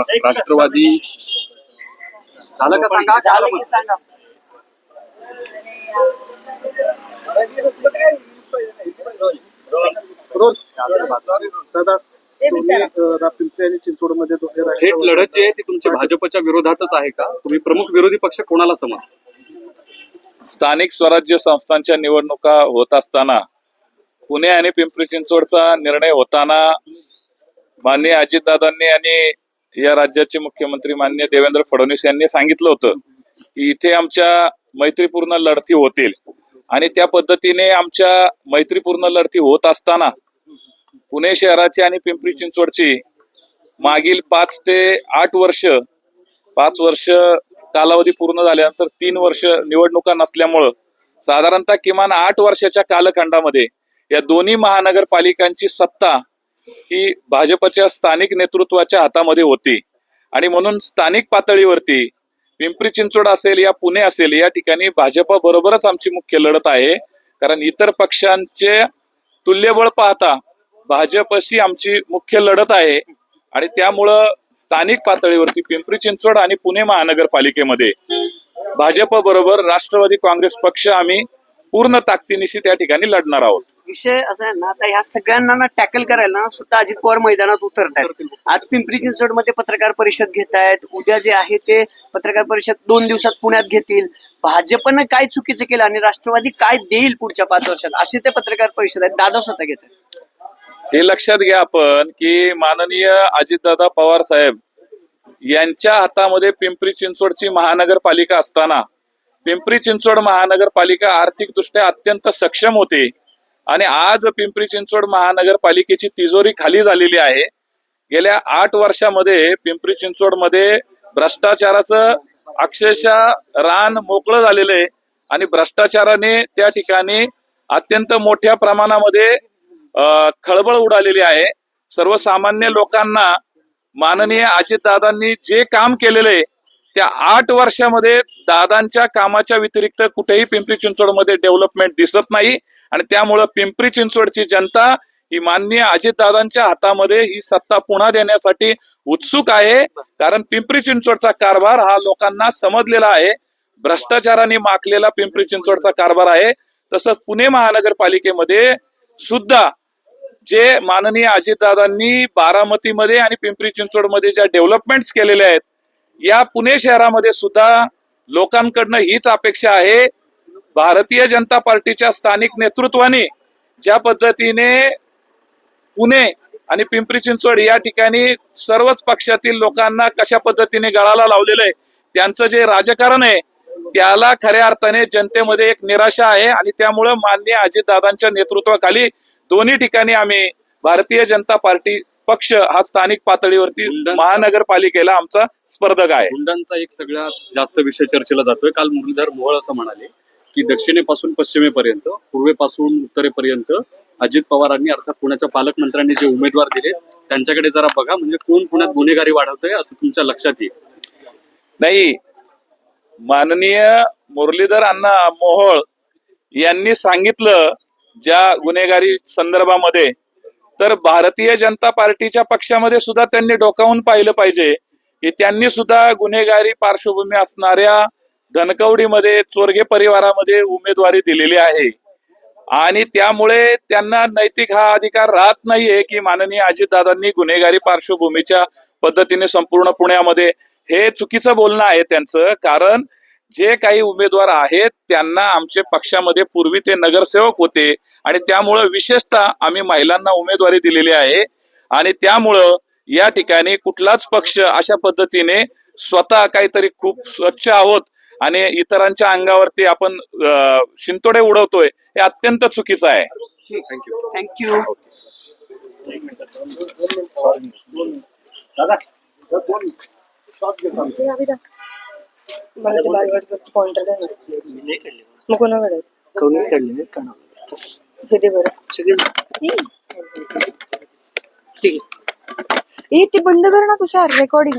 राष्ट्रवादी झालं का सांगा? थेट लढत जी आहे ती तुमच्या भाजपच्या विरोधातच आहे का? तुम्ही प्रमुख विरोधी पक्ष कोणाला समज? स्थानिक स्वराज्य संस्थांच्या निवडणुका होत असताना पुणे आणि पिंपरी चिंचवडचा निर्णय होताना माननीय अजितदादांनी आणि या राज्याचे मुख्यमंत्री मान्य देवेंद्र फडणवीस यांनी सांगितलं होतं की इथे आमच्या मैत्रीपूर्ण लढती होतील. आणि त्या पद्धतीने आमच्या मैत्रीपूर्ण लढती होत असताना पुणे शहराची आणि पिंपरी चिंचवडची मागील पाच ते आठ वर्ष पाच वर्ष कालावधी पूर्ण झाल्यानंतर तीन वर्ष निवडणुका नसल्यामुळं साधारणतः किमान आठ वर्षाच्या कालखंडामध्ये या दोन्ही महानगरपालिकांची सत्ता ही भाजपच्या स्थानिक नेतृत्वाच्या हातामध्ये होती. आणि म्हणून स्थानिक पातळीवरती पिंपरी चिंचवड असेल या पुणे असेल या ठिकाणी भाजप बरोबरच आमची मुख्य लढत आहे. कारण इतर पक्षांचे तुल्यबळ पाहता भाजपशी आमची मुख्य लढत आहे. आणि त्यामुळं स्थानिक पातळीवरती पिंपरी चिंचवड आणि पुणे महानगरपालिकेमध्ये भाजप बरोबर राष्ट्रवादी काँग्रेस पक्ष आम्ही पूर्ण ताकदीनिशी त्या ठिकाणी लढणार आहोत. विषय असा आहे ना आता ह्या सगळ्यांना ना टॅकल करायला ना सुद्धा अजित पवार मैदानात उतरतायत. आज पिंपरी चिंचवडमध्ये पत्रकार परिषद घेत आहेत उद्या जे आहे ते पत्रकार परिषद दोन दिवसात पुण्यात घेतील. भाजपनं काय चुकीचं केलं आणि राष्ट्रवादी काय देईल पुढच्या पाच वर्षात? असे ते पत्रकार परिषद आहेत. दादा स्वतः घेत आहेत हे लक्षात घ्या आपण की माननीय अजितदादा पवार साहेब यांच्या हातामध्ये पिंपरी चिंचवडची महानगरपालिका असताना पिंपरी चिंचवड महानगरपालिका आर्थिकदृष्ट्या अत्यंत सक्षम होते. आणि आज पिंपरी चिंचवड महानगरपालिकेची तिजोरी खाली झालेली आहे. गेल्या आठ वर्षामध्ये पिंपरी चिंचवडमध्ये भ्रष्टाचाराचं अक्षरशः रान मोकळं झालेलं आहे आणि भ्रष्टाचाराने त्या ठिकाणी अत्यंत मोठ्या प्रमाणामध्ये खळबळ उडालेली आहे. सर्वसामान्य लोकांना माननीय अजितदादांनी जे काम केलेलं आहे त्या आठ वर्षामध्ये दादांच्या कामाच्या व्यतिरिक्त कुठेही पिंपरी चिंचवडमध्ये डेव्हलपमेंट दिसत नाही. आणि त्यामुळं पिंपरी चिंचवडची जनता ही माननीय अजितदादांच्या हातामध्ये ही सत्ता पुन्हा देण्यासाठी उत्सुक आहे. कारण पिंपरी चिंचवडचा कारभार हा लोकांना समजलेला आहे. भ्रष्टाचाराने माखलेला पिंपरी चिंचवडचा कारभार आहे. तसंच पुणे महानगरपालिकेमध्ये सुद्धा जे माननीय अजितदादांनी बारामतीमध्ये आणि पिंपरी चिंचवडमध्ये ज्या डेव्हलपमेंट्स केलेल्या आहेत या पुणे शहरामध्ये सुद्धा लोकांकडनं हीच अपेक्षा आहे. भारतीय जनता पार्टीच्या स्थानिक नेतृत्वाने ज्या पद्धतीने पुणे आणि पिंपरी चिंचवड या ठिकाणी सर्वच पक्षातील लोकांना कशा पद्धतीने गळाला लावलेलं आहे त्यांचं जे राजकारण आहे त्याला खऱ्या अर्थाने जनतेमध्ये एक निराशा आहे आणि त्यामुळं माननीय अजितदादांच्या नेतृत्वाखाली दोन्ही ठिकाणी आम्ही भारतीय जनता पार्टी पक्ष हा स्थानिक पातळीवरती महानगरपालिकेला आमचा स्पर्धक आहे. गुंडांचा एक सगळ्यात जास्त विषय चर्चेला जातोय. काल मुरलीधर मोहोळ असं म्हणाले की दक्षिणेपासून पश्चिमेपर्यंत पूर्वेपासून उत्तरेपर्यंत अजित पवारांनी अर्थात पुण्याच्या पालकमंत्र्यांनी जे उमेदवार दिले त्यांच्याकडे जरा बघा म्हणजे कोण पुण्यात गुन्हेगारी वाढवतोय असं तुमच्या लक्षात येईल. नाही माननीय मुरलीधर अण्णा मोहोळ यांनी सांगितलं ज्या गुन्हेगारी संदर्भामध्ये तर भारतीय जनता पार्टीच्या पक्षामध्ये सुद्धा त्यांनी डोकावून पाहिलं पाहिजे की त्यांनी सुद्धा गुन्हेगारी पार्श्वभूमी असणाऱ्या धनकवडीमध्ये चोरगे परिवारामध्ये उमेदवारी दिलेली आहे. आणि त्यामुळे त्यांना नैतिक हा अधिकार राहत नाहीये की माननीय अजितदादांनी गुन्हेगारी पार्श्वभूमीच्या पद्धतीने संपूर्ण पुण्यामध्ये हे चुकीचं बोलणं आहे त्यांचं. कारण जे काही उमेदवार आहेत त्यांना आमच्या पक्षामध्ये पूर्वी ते नगरसेवक होते. आणि त्यामुळं विशेषतः आम्ही महिलांना उमेदवारी दिलेली आहे. आणि त्यामुळं या ठिकाणी कुठलाच पक्ष अशा पद्धतीने स्वतः काहीतरी खूप स्वच्छ आहोत आणि इतरांच्या अंगावरती आपण शिंतोडे उडवतोय हे अत्यंत चुकीचं आहे. थँक्यू मग कोणाकडे काढले हे दे बरं. सगळेच. ठीक आहे. ए ते बंद कर ना तुषार रेकॉर्डिंग